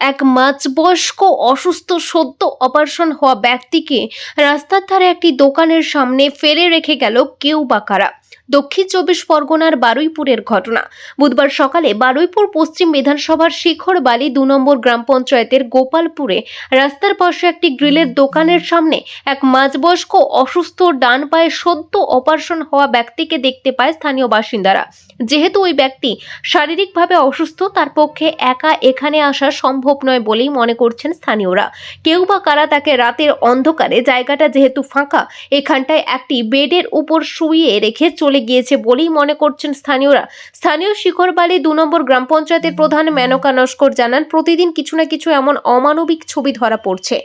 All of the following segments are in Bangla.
এক মাঝবয়স্ক, অসুস্থ, সদ্য অপারেশন হওয়া ব্যক্তিকে রাস্তার ধারে একটি দোকানের সামনে ফেলে রেখে গেল কেউ বা কারা। দক্ষিণ চব্বিশ পরগনার বারুইপুরের ঘটনা। বুধবার সকালে বারুইপুর পশ্চিম বিধানসভার শিখর বালি দু নম্বর গ্রাম পঞ্চায়েতের গোপালপুরে রাস্তার পাশে একটি গ্রিলের দোকানের সামনে এক মাঝবয়স্ক অসুস্থ ডান পায়ে সদ্য অপারেশন হওয়া ব্যক্তিকে দেখতে পায় স্থানীয় বাসিন্দারা। যেহেতু ওই ব্যক্তি শারীরিকভাবে অসুস্থ, তার পক্ষে একা এখানে আসা সম্ভব নয় বলেই মনে করছেন স্থানীয়রা। কেউ বা কারা তাকে রাতের অন্ধকারে, জায়গাটা যেহেতু ফাঁকা, এখানটায় একটি বেডের উপর শুইয়ে রেখে চলে গিয়েছে বলেই মনে করছেন স্থানীয়রা। স্থানীয় শিখরবালি দু নম্বর গ্রাম পঞ্চায়েতের প্রধান মেনকা নস্কর জানান, প্রতিদিন কিছু না কিছু এমন অমানবিক ছবি ধরা পড়ছে।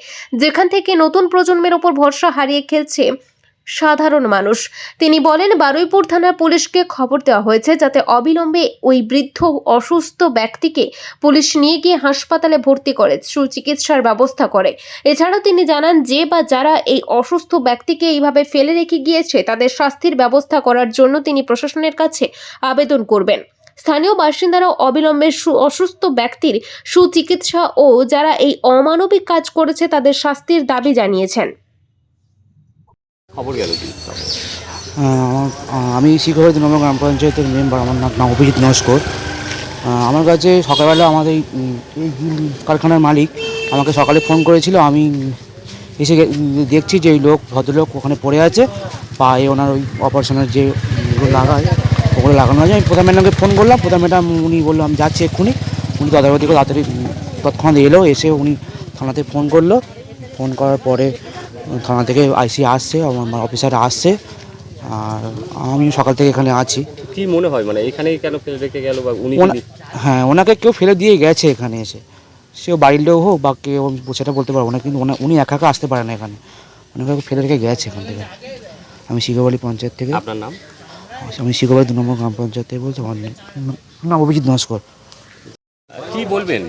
যেখান থেকে নতুন প্রজন্মের ওপর ভরসা হারিয়ে খেলছে সাধারণ মানুষ। তিনি বলেন, বারুইপুর থানার পুলিশকে খবর দেওয়া হয়েছে যাতে অবিলম্বে ওই বৃদ্ধ অসুস্থ ব্যক্তিকে পুলিশ নিয়ে গিয়ে হাসপাতালে ভর্তি করে, সুচিকিৎসার ব্যবস্থা করে। এছাড়াও তিনি জানান, যে বা যারা এই অসুস্থ ব্যক্তিকে এইভাবে ফেলে রেখে গিয়েছে, তাদের শাস্তির ব্যবস্থা করার জন্য তিনি প্রশাসনের কাছে আবেদন করবেন। স্থানীয় বাসিন্দারাও অবিলম্বে অসুস্থ ব্যক্তির সুচিকিৎসা ও যারা এই অমানবিক কাজ করেছে, তাদের শাস্তির দাবি জানিয়েছেন। খবর গেল কি? আমি শিখর দু নম্বর গ্রাম পঞ্চায়েতের মেম্বার, আমার নাম নাম অভিজিৎ নস্কর। আমার কাছে সকালবেলা আমাদের এই কারখানার মালিক আমাকে সকালে ফোন করেছিল। আমি এসে দেখছি যে এই লোক, ভদ্রলোক ওখানে পড়ে আছে। পায়ে ওনার ওই অপারেশনের যে লাগায়, ওগুলো লাগানো আছে। আমি প্রধান ম্যাডামকে ফোন করলাম। প্রধান ম্যাডাম উনি বলল, আমি যাচ্ছি এক্ষুনি। উনি তদারকি করে তাড়াতাড়ি তৎক্ষণাৎ এলো, এসে উনি থানাতে ফোন করল। ফোন করার পরে থানা থেকে আইসি আসছে আমার অফিসার আসছে। আর আমি সকাল থেকে এখানে আছি। কি মনে হয়? মানে এখানেই কেন ফেলে রেখে গেল বা উনি হ্যাঁ ওনাকে কেউ ফেলে দিয়ে গেছে এখানে এসে। সেও বাড়ির লোক হোক বা কেউ আমি সেটা বলতে পারব না কিন্তু উনি একা একা আসতে পারে না এখানে ওনাকে ফেলে রেখে গেছে এখান থেকে। আমি শিখবাড়ি পঞ্চায়েত থেকে। আপনার নাম? আমি শিখবাড়ি দু নম্বর গ্রাম পঞ্চায়েত থেকে বলছি আমার নাম অভিজিৎ নস্কর। কি বলবেন?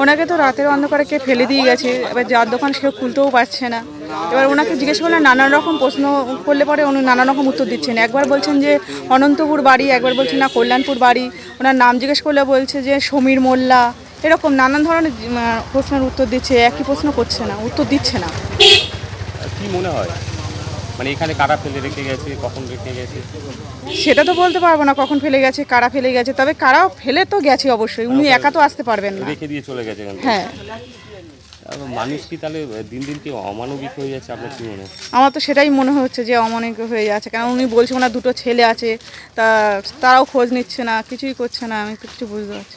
ওনাকে তো রাতের অন্ধকারে কে ফেলে দিয়ে গেছে। এবার যার দোকান সে খুলতেও পারছে না। এবার ওনাকে জিজ্ঞেস করলে নানান রকম প্রশ্ন করলে পরে উনি নানান রকম উত্তর দিচ্ছেন। একবার বলছেন যে অনন্তপুর বাড়ি একবার বলছেন না কল্যাণপুর বাড়ি। ওনার নাম জিজ্ঞেস করলে বলছে যে সমীর মোল্লা। এরকম নানান ধরনের প্রশ্নের উত্তর দিচ্ছে একই প্রশ্ন করছে না উত্তর দিচ্ছে না। কি মনে হয়? মানে এখানে কারা ফেলে রেখে গেছে কখন রেখে গেছে? সেটা তো বলতে পারব না কখন ফেলে গেছে কারা ফেলে গেছে তবে কারা ফেলে তো গেছে অবশ্যই উনি একা তো আসতে পারবেন না। রেখে দিয়ে চলে গেছে হ্যাঁ। মানুষ কি তাহলে দিন দিন কি অমানবিক হয়ে যাচ্ছে? আপনার কি মনে আমার তো সেটাই মনে হচ্ছে যে অমানবিক হয়ে যাচ্ছে। কারণ উনি বলছে ওনার দুটো ছেলে আছে, তা, তারাও খোঁজ নিচ্ছে না, কিছুই করছে না, আমি কিছু বুঝতে পারছি